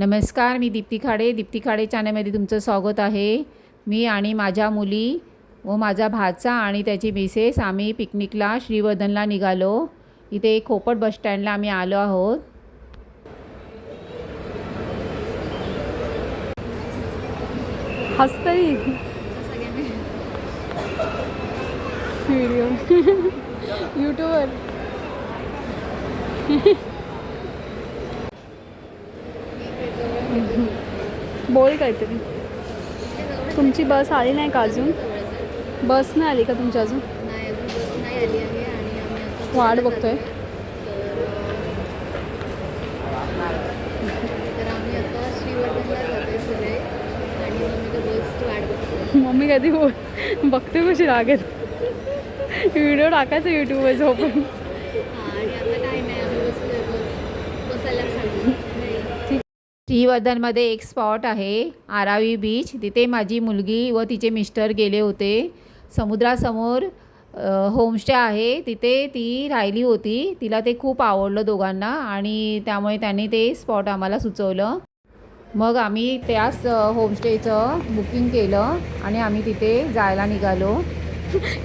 नमस्कार मी दीप्ती खाडे. दीप्ती खाडे चॅनलमध्ये तुमचं स्वागत आहे. मी आणि माझ्या मुली व माझा भाचा आणि त्याची मिसेस आम्ही पिकनिकला श्रीवर्धनला निघालो. इथे खोपट बसस्टँडला आम्ही आलो आहोत. हसतही व्हिडिओ यूट्यूबवर बोल काहीतरी. तुमची बस आली नाही का अजून? बस नाही आली का तुमची अजून? नाही अजून बस नाही आली आहे आणि आम्ही आता वाट बघतोय. मम्मी कधी बोल बघते कशी रागेत व्हिडिओ टाकायचा यूट्यूबवर झोपून श्रीवर्धनमध्ये एक स्पॉट आहे आरावी बीच. तिथे माझी मुलगी व तिचे मिस्टर गेले होते. समुद्रासमोर होमस्टे आहे. तिथे ती राहिली होती. तिला ते खूप आवडलं दोघांना आणि त्यामुळे त्यांनी ते स्पॉट आम्हाला सुचवलं. मग आम्ही त्याच होमस्टेचं बुकिंग केलं आणि आम्ही तिथे जायला निघालो.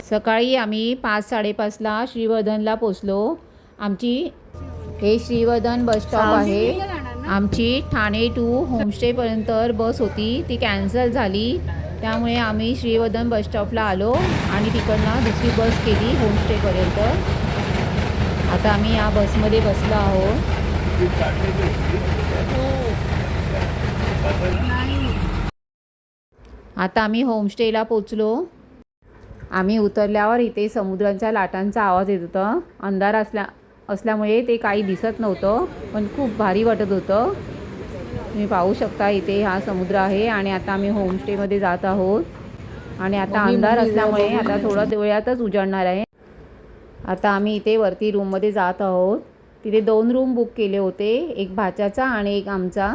सकाळी आम्ही पाच साडेपाचला श्रीवर्धनला पोचलो. आमची हे श्रीवर्धन बस स्टॉप आहे. आमची ठाणे टू होमस्टेपर्यंत बस होती. ती कॅन्सल झाली. त्यामुळे आम्ही श्रीवर्धन बस स्टॉपला आलो आणि तिकडनं दुसरी बस केली होमस्टेपर्यंत. आता आम्ही या बसमध्ये बसलो आहोत. आता आम्ही होमस्टेला पोचलो. आम्ही उतरल्यावर इथे समुद्राच्या लाटांचा आवाज येत होता. अंधार असल्या असल्यामुळे ते काही दिसत नव्हतं पण खूप भारी वाटत होतं. तुम्ही पाहू शकता इथे हा समुद्र आहे आणि आता आम्ही होमस्टेमध्ये जात आहोत. आणि आता अंधार असल्यामुळे आता थोडा वेळातच उजाडणार आहे. आता आम्ही इथे वरती रूममध्ये जात आहोत. तिथे दोन रूम बुक केले होते एक भाच्याचा आणि एक आमचा.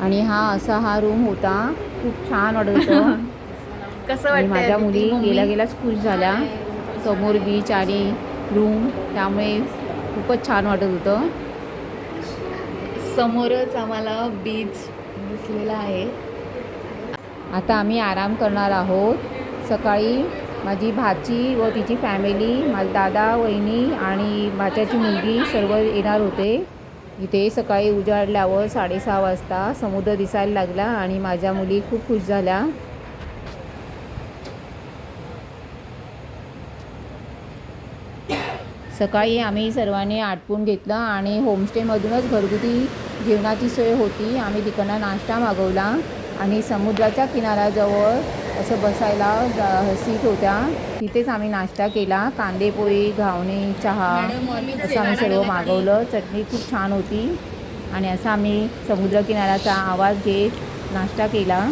आणि हा असा हा रूम होता. खूप छान वाटत होतं कसं आणि वाटतंय? माझ्या? मुली? गेल्या गेल्याच खुश झाल्या. समोर बीच आणि रूम त्यामुळे खूपच छान वाटत होतं. समोरच आम्हाला बीच दिसलेला आहे. आता आम्ही आराम करणार आहोत. सकाळी माझी भाची व तिची फॅमिली माझा दादा वहिनी आणि भाच्याची मुलगी सर्व येणार होते. इथे सकाळी उजाडल्यावर साडेसहा वाजता समुद्र दिसायला लागला आणि माझ्या मुली खूप खुश झाल्या. सकाळी आम्ही सर्वांनी आटपून घेतलं आणि होमस्टेमधूनच घरगुती जेवणाची सोय होती. आम्ही तिकडनं नाश्ता मागवला आणि समुद्राच्या किनाऱ्याजवळ असं बसायला सीट होत्या. तिथेच आम्ही नाश्ता केला. कांदे पोळी घावणे चहा असं आम्ही सर्व मागवलं. चटणी खूप छान होती. आणि असं आम्ही समुद्रकिनाऱ्याचा आवाज घेत नाश्ता केला.